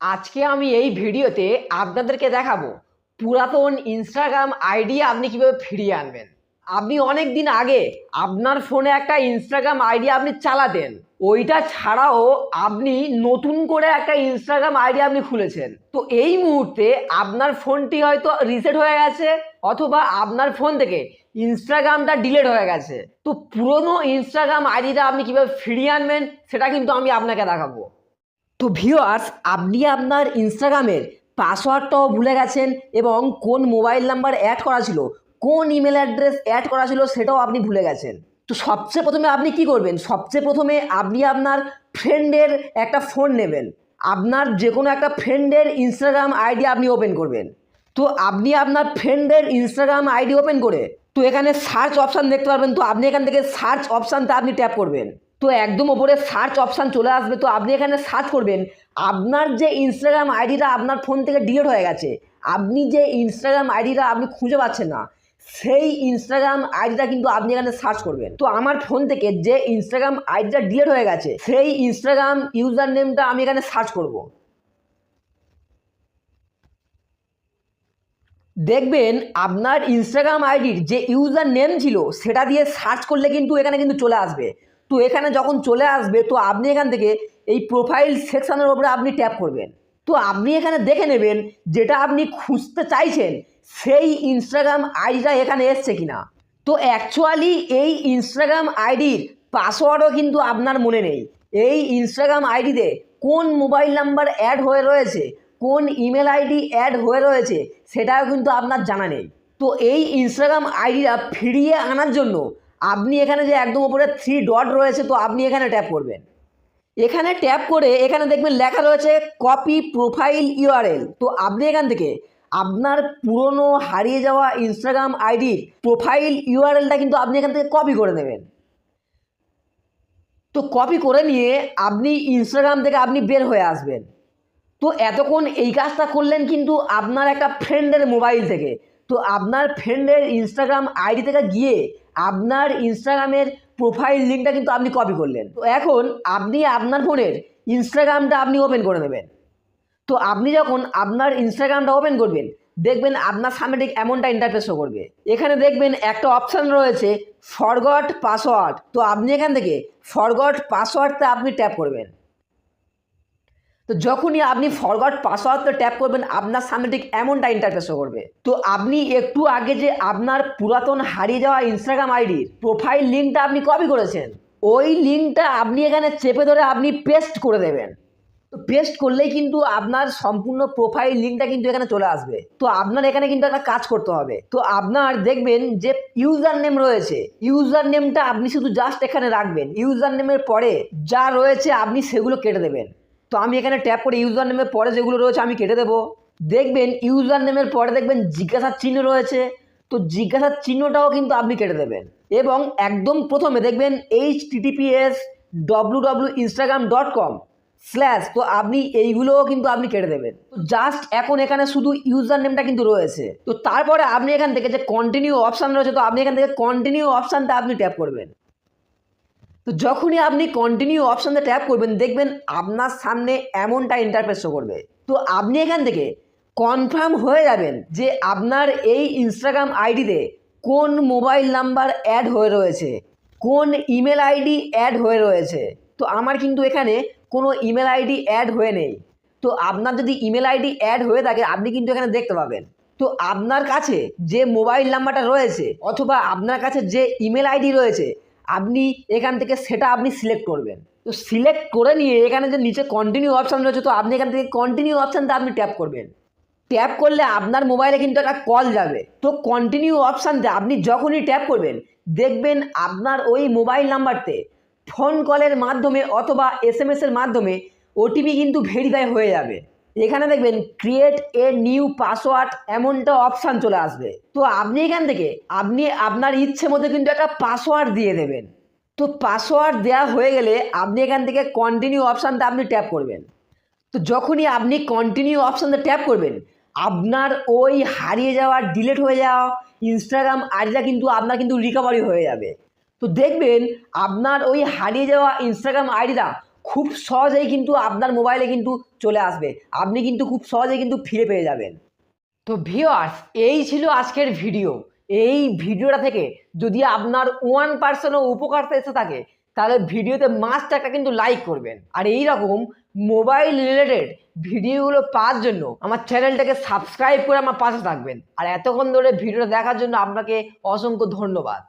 আজকে আমি এই ভিডিওতে আপনাদেরকে দেখাবো পুরাতন ইনস্টাগ্রাম আইডি আপনি কীভাবে ফিরিয়ে আনবেন। আপনি অনেক দিন আগে আপনার ফোনে একটা ইনস্টাগ্রাম আইডি আপনি চালাতেন। ওইটা ছাড়াও আপনি নতুন করে একটা ইনস্টাগ্রাম আইডি আপনি খুলেছেন। তো এই মুহূর্তে আপনার ফোনটি হয়তো রিসেট হয়ে গেছে অথবা আপনার ফোন থেকে ইনস্টাগ্রামটা ডিলেট হয়ে গেছে। তো পুরনো ইনস্টাগ্রাম আইডিটা আপনি কীভাবে ফিরিয়ে আনবেন, সেটা কিন্তু আমি আপনাকে দেখাবো। তো ভিওয়ার্স আপনি আপনার ইনস্টাগ্রামের পাসওয়ার্ডটাও ভুলে গেছেন এবং কোন মোবাইল নাম্বার অ্যাড করা ছিল, কোন ইমেল অ্যাড্রেস অ্যাড করা ছিল সেটাও আপনি ভুলে গেছেন। তো সবচেয়ে প্রথমে আপনি কি করবেন? সবচেয়ে প্রথমে আপনি আপনার ফ্রেন্ডের একটা ফোন নেবেন। আপনার যে কোনো একটা ফ্রেন্ডের ইনস্টাগ্রাম আইডি আপনি ওপেন করবেন। তো আপনি আপনার ফ্রেন্ডের ইনস্টাগ্রাম আইডি ওপেন করে, তো এখানে সার্চ অপশান দেখতে পারবেন। তো আপনি এখান থেকে সার্চ অপশানটা আপনি ট্যাপ করবেন। তো একদম ওপরে সার্চ অপশান চলে আসবে। তো আপনি এখানে সার্চ করবেন, আপনার যে ইনস্টাগ্রাম আইডিটা আপনার ফোন থেকে ডিলিট হয়ে গেছে, আপনি যে ইনস্টাগ্রাম আইডিটা আপনি খুঁজে পাচ্ছেন না, সেই ইনস্টাগ্রাম আইডিটা কিন্তু আপনি এখানে সার্চ করবেন। তো আমার ফোন থেকে যে ইনস্টাগ্রাম আইডিটা ডিলিট হয়ে গেছে, সেই ইনস্টাগ্রাম ইউজার নেমটা আমি এখানে সার্চ করব। দেখবেন, আপনার ইনস্টাগ্রাম আইডির যে ইউজার নেম ছিল, সেটা দিয়ে সার্চ করলে কিন্তু এখানে কিন্তু চলে আসবে। তো এখানে যখন চলে আসবে, তো আপনি এখান থেকে এই প্রোফাইল সেকশানের ওপরে আপনি ট্যাপ করবেন। তো আপনি এখানে দেখে নেবেন, যেটা আপনি খুঁজতে চাইছেন, সেই ইনস্টাগ্রাম আইডিটা এখানে এসছে কিনা। তো অ্যাকচুয়ালি এই ইনস্টাগ্রাম আইডির পাসওয়ার্ডও কিন্তু আপনার মনে নেই। এই ইনস্টাগ্রাম আইডিতে কোন মোবাইল নাম্বার অ্যাড হয়ে রয়েছে, কোন ইমেল আইডি অ্যাড হয়ে রয়েছে, সেটাও কিন্তু আপনার জানা নেই। তো এই ইনস্টাগ্রাম আইডিটা ফিরিয়ে আনার জন্য আপনি এখানে যে একদম উপরে থ্রি ডট রয়েছে, তো আপনি এখানে ট্যাপ করবেন। এখানে ট্যাপ করে এখানে দেখবেন লেখা রয়েছে কপি প্রোফাইল ইউআরএল তো আপনি এখান থেকে আপনার পুরনো হারিয়ে যাওয়া ইনস্টাগ্রাম আইডির প্রোফাইল ইউআরএলটা কিন্তু আপনি এখান থেকে কপি করে নেবেন। তো কপি করে নিয়ে আপনি ইনস্টাগ্রাম থেকে আপনি বের হয়ে আসবেন। তো এতক্ষণ এই কাজটা করলেন কিন্তু আপনার একটা ফ্রেন্ডের মোবাইল থেকে। তো আপনার ফ্রেন্ডের ইনস্টাগ্রাম আইডি থেকে গিয়ে আপনার ইনস্টাগ্রামের প্রোফাইল লিঙ্কটা কিন্তু আপনি কপি করলেন। তো এখন আপনি আপনার ফোনের ইনস্টাগ্রামটা আপনি ওপেন করে নেবেন। তো আপনি যখন আপনার ইনস্টাগ্রামটা ওপেন করবেন, দেখবেন আপনার সামনে ঠিক এমনটা ইন্টারফেস করবে। এখানে দেখবেন একটা অপশান রয়েছে ফরগট পাসওয়ার্ড তো আপনি এখান থেকে ফরগট পাসওয়ার্ডটা আপনি ট্যাপ করবেন। তো যখনই আপনি ফরগট পাসওয়ার্ডটা ট্যাপ করবেন, আপনার সামনে ঠিক এমনটা ইন্টারফেস করবে। তো আপনি একটু আগে যে আপনার পুরাতন হারিয়ে যাওয়া ইনস্টাগ্রাম আইডির প্রোফাইল লিঙ্কটা আপনি কপি করেছেন, ওই লিঙ্কটা আপনি এখানে চেপে ধরে আপনি পেস্ট করে দেবেন। তো পেস্ট করলেই কিন্তু আপনার সম্পূর্ণ প্রোফাইল লিঙ্কটা কিন্তু এখানে চলে আসবে। তো আপনার এখানে কিন্তু একটা কাজ করতে হবে। তো আপনার দেখবেন যে ইউজার নেম রয়েছে ইউজার নেমটা আপনি শুধু জাস্ট এখানে রাখবেন। ইউজার নেমের পরে যা রয়েছে আপনি সেগুলো কেটে দেবেন। তো আমি এখানে ট্যাপ করে ইউজার নেমের পরে যেগুলো রয়েছে আমি কেটে দেবো। দেখবেন ইউজার নেমের পরে দেখবেন জিজ্ঞাসার চিহ্ন রয়েছে। তো জিজ্ঞাসার চিহ্নটাও কিন্তু আপনি কেটে দেবেন। এবং একদম প্রথমে দেখবেন H TTPS W W Instagram dot com slash তো আপনি এইগুলোও কিন্তু আপনি কেটে দেবেন। তো জাস্ট এখন এখানে শুধু ইউজার নেমটা কিন্তু রয়েছে। তো তারপরে আপনি এখান থেকে যে কন্টিনিউ অপশান রয়েছে, তো আপনি এখান থেকে কন্টিনিউ অপশানটা আপনি ট্যাপ করবেন। তো যখনই আপনি কন্টিনিউ অপশানটা ট্যাপ করবেন, দেখবেন আপনার সামনে এমনটা ইন্টারফেস করবে। তো আপনি এখান থেকে কনফার্ম হয়ে যাবেন যে আপনার এই ইনস্টাগ্রাম আইডিতে কোন মোবাইল নাম্বার অ্যাড হয়ে রয়েছে, কোন ইমেল আইডি অ্যাড হয়ে রয়েছে। তো আমার কিন্তু এখানে কোনো ইমেল আইডি অ্যাড হয়ে নেই। তো আপনার যদি ইমেল আইডি অ্যাড হয়ে থাকে, আপনি কিন্তু এখানে দেখতে পাবেন। তো আপনার কাছে যে মোবাইল নাম্বারটা রয়েছে, অথবা আপনার কাছে যে ইমেল আইডি রয়েছে আপনি এখান থেকে সেটা আপনি সিলেক্ট করবেন। তো সিলেক্ট করে নিয়ে এখানে যে নিচে কন্টিনিউ অপশান রয়েছে, তো আপনি এখান থেকে কন্টিনিউ অপশানটা আপনি ট্যাপ করবেন। ট্যাপ করলে আপনার মোবাইলে কিন্তু একটা কল যাবে। তো কন্টিনিউ অপশানতে আপনি যখনই ট্যাপ করবেন, দেখবেন আপনার ওই মোবাইল নাম্বারতে ফোন কলের মাধ্যমে অথবা এস এসের মাধ্যমে ওটিপি কিন্তু ভেরিফাই হয়ে যাবে। এখানে দেখবেন ক্রিয়েট এ নিউ পাসওয়ার্ড এমনটা অপশান চলে আসবে। তো আপনি এখান থেকে, আপনি আপনার ইচ্ছে মতো কিন্তু একটা পাসওয়ার্ড দিয়ে দেবেন। তো পাসওয়ার্ড দেওয়া হয়ে গেলে আপনি এখান থেকে কন্টিনিউ অপশানটা আপনি ট্যাপ করবেন। তো যখনই আপনি কন্টিনিউ অপশানটা ট্যাপ করবেন, আপনার ওই হারিয়ে যাওয়া ডিলেট হয়ে যাওয়া ইনস্টাগ্রাম আইডিটা কিন্তু আপনার কিন্তু রিকভারি হয়ে যাবে। তো দেখবেন আপনার ওই হারিয়ে যাওয়া ইনস্টাগ্রাম আইডিটা খুব সহজেই কিন্তু আপনার মোবাইলে কিন্তু চলে আসবে। আপনি কিন্তু খুব সহজেই কিন্তু ফিরে পেয়ে যাবেন। তো ভিওয়ার্স এই ছিল আজকের ভিডিও এই ভিডিওটা থেকে যদি আপনার ওয়ান পার্সেন্টও উপকারটা এসে থাকে, তাহলে ভিডিওতে মাস্ট একটা কিন্তু লাইক করবেন। আর এই রকম মোবাইল রিলেটেড ভিডিওগুলো পাওয়ার জন্য আমার চ্যানেলটাকে সাবস্ক্রাইব করে আমার পাশে থাকবেন। আর এতক্ষণ ধরে ভিডিওটা দেখার জন্য আপনাকে অসংখ্য ধন্যবাদ।